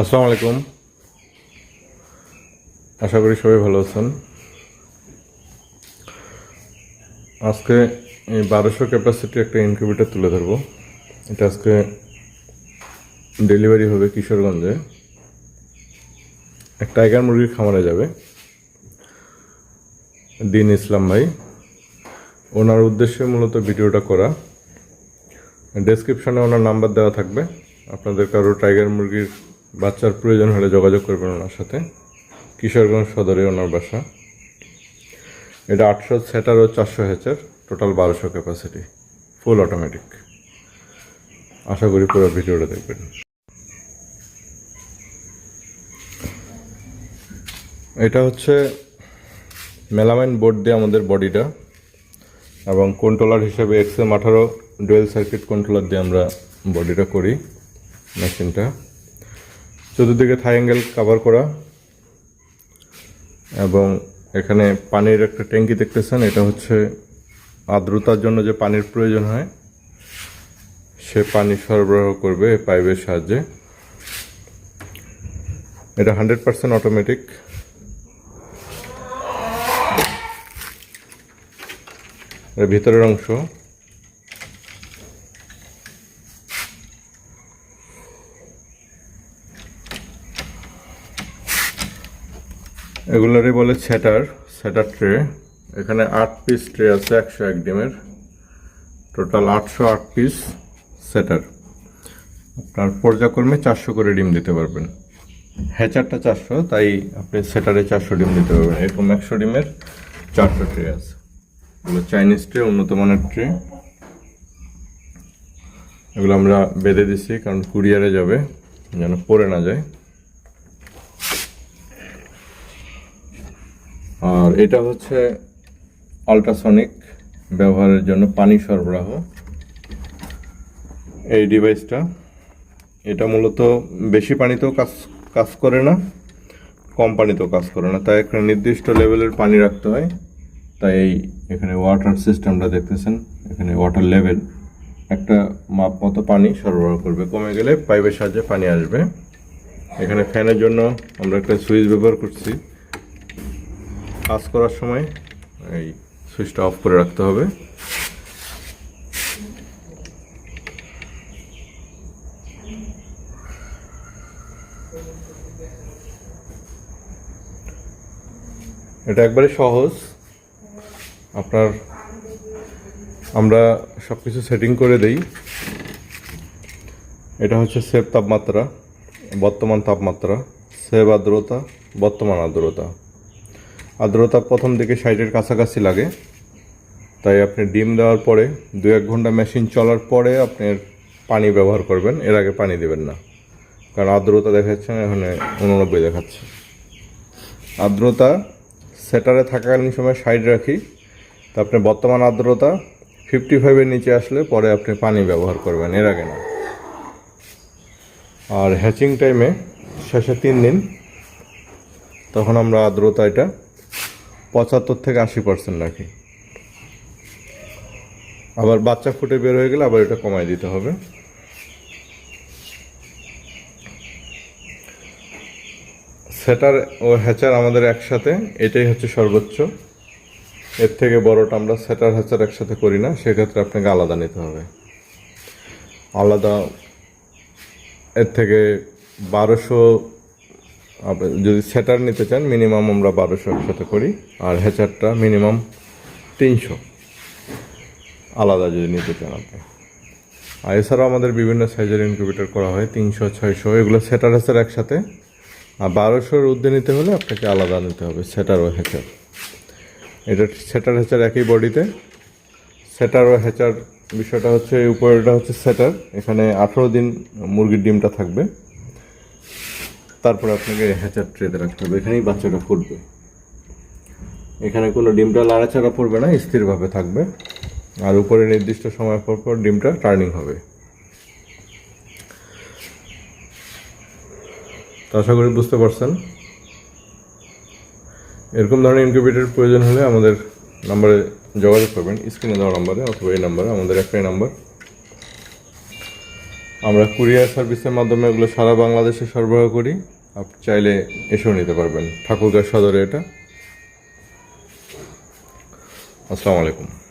আসসালামু আলাইকুম। আশা করি সবাই ভালো আছেন। আজকে এই বারোশো ক্যাপাসিটি একটা ইনকিউবেটর তুলে ধরবো। এটা আজকে ডেলিভারি হবে কিশোরগঞ্জে। এক টাইগার মুরগির খামারে যাবে। দিন ইসলাম ভাই। ওনার উদ্দেশ্যে মূলত ভিডিওটা করা। ডেসক্রিপশনে ওনার নাম্বার দেওয়া থাকবে। আপনাদের কারও টাইগার মুরগির বাচ্চার প্রয়োজন হলে যোগাযোগ করবেন ওনার সাথে। কিশোরগঞ্জ সদরে ওনার বাসা। এটা আটশো সেটার ও চারশো হেচের, টোটাল বারোশো ক্যাপাসিটি ফুল অটোমেটিক আশা করি পুরো ভিডিওটা দেখবেন। এটা হচ্ছে মেলামাইন বোর্ড দিয়ে আমাদের বডিটা এবং কন্ট্রোলার হিসেবে এক্সএম আঠারো ডুয়েল সার্কিট কন্ট্রোলার দিয়ে আমরা বডিটা করি, মেশিনটা। চতুর্দিকে থাই অ্যাঙ্গেল কাভার করা এবং এখানে পানির একটা ট্যাঙ্কি দেখতেছেন, এটা হচ্ছে আর্দ্রতার জন্য যে পানির প্রয়োজন হয়, সে পানি সরবরাহ করবে পাইপের সাহায্যে। এটা হান্ড্রেড পার্সেন্ট অটোমেটিক ভিতরের অংশ। এগুলোরই বলে সেটার সেটার ট্রে। এখানে আট পিস ট্রে আছে, একশো এক ডিমের। টোটাল আটশো আট পিস সেটার আপনার পর্যায়ক্রমে চারশো করে ডিম দিতে পারবেন। হ্যাচারটা চারশো, তাই আপনি সেটারে চারশো ডিম দিতে পারবেন। এরকম একশো ডিমের চারশো ট্রে আছে। এগুলো চাইনিজ ট্রে উন্নত মানের ট্রে এগুলো আমরা বেঁধে দিছি, কারণ কুরিয়ারে যাবে, যেন পড়ে না যায়। আর এটা হচ্ছে আল্ট্রাসনিক ব্যবহারের জন্য পানি সরবরাহ। এই ডিভাইসটা এটা মূলত বেশি পানিতেও কাজ কাজ করে না, কম পানিতেও কাজ করে না। তাই একটা নির্দিষ্ট লেভেলের পানি রাখতে হয়। তাই এই এখানে ওয়াটার সিস্টেমটা দেখতেছেন, এখানে ওয়াটার লেভেল একটা মাপ মতো পানি সরবরাহ করবে। কমে গেলে পাইপের সাহায্যে পানি আসবে। এখানে ফ্যানের জন্য আমরা একটা সুইচ ব্যবহার করছি। কাজ করার সময় এই সুইচটা অফ করে রাখতে হবে। এটা একবারে সহজ। আপনার, আমরা সব কিছু সেটিং করে দেই। এটা হচ্ছে সেভ তাপমাত্রা, বর্তমান তাপমাত্রা, সেভ আর্দ্রতা, বর্তমান আর্দ্রতা। আর্দ্রতা প্রথম দিকে সাইডের কাছাকাছি লাগে। তাই আপনি ডিম দেওয়ার পরে দু এক ঘণ্টা মেশিন চলার পরে আপনি পানি ব্যবহার করবেন। এর আগে পানি দেবেন না। কারণ আর্দ্রতা দেখাচ্ছে এখানে উননব্বই দেখাচ্ছে। আর্দ্রতা সেটারে থাকাকালীন সময় সাইড রাখি। তা আপনি বর্তমান আর্দ্রতা ফিফটি ফাইভের নিচে আসলে পরে আপনি পানি ব্যবহার করবেন, এর আগে না। আর হ্যাচিং টাইমে শেষে তিন দিন। তখন আমরা আর্দ্রতা এটা পঁচাত্তর থেকে আশি পার্সেন্ট রাখি আবার বাচ্চা ফুটে বের হয়ে গেলে আবার এটা কমায় দিতে হবে। সেটার ও হ্যাচার আমাদের একসাথে, এটাই হচ্ছে সর্বোচ্চ। এর থেকে বড়টা আমরা সেটার হ্যাচার একসাথে করি না, সেক্ষেত্রে আপনাকে আলাদা নিতে হবে। আলাদা, এর থেকে বারোশো যদি সেটার নিতে চান মিনিমাম আমরা বারোশো একসাথে করি, আর হ্যাচারটা মিনিমাম তিনশো। আলাদা যদি নিতে চান আপনি। আর এছাড়াও আমাদের বিভিন্ন সাইজের ইনকিউবেটর করা হয়, তিনশো, ছয়শো, এগুলো সেটার হ্যাচার একসাথে। আর বারোশোর ঊর্ধ্বে নিতে হলে আপনাকে আলাদা নিতে হবে সেটার ও হ্যাচার এটা সেটার হ্যাচার একই বডিতে সেটার ও হ্যাচার বিষয়টা হচ্ছে উপরেটা হচ্ছে সেটার। এখানে আঠেরো দিন মুরগির ডিমটা থাকবে। তারপরে আপনাকে হ্যাচার ট্রেতে রাখতে হবে। এখানেই বাচ্চাটা ফুটবে। এখানে কোনো ডিমটা লাড়াচাড়া পড়বে না, স্থিরভাবে থাকবে। আর উপরে নির্দিষ্ট সময় পর পর ডিমটা টার্নিং হবে। তো আশা করি বুঝতে পারছেন। এরকম ধরনের ইনকিউবেটর প্রয়োজন হলে আমাদের নাম্বারে যোগাযোগ করবেন, স্ক্রিনে দেওয়া নাম্বারে অথবা এই নাম্বারে, আমাদের একটাই নাম্বার। আমরা কুরিয়ার সার্ভিসের মাধ্যমে এগুলো সারা বাংলাদেশে সরবরাহ করি। আপনি চাইলে এসেও নিতে পারবেন। ঠাকুরগাঁ সদরে এটা। আসসালামু আলাইকুম।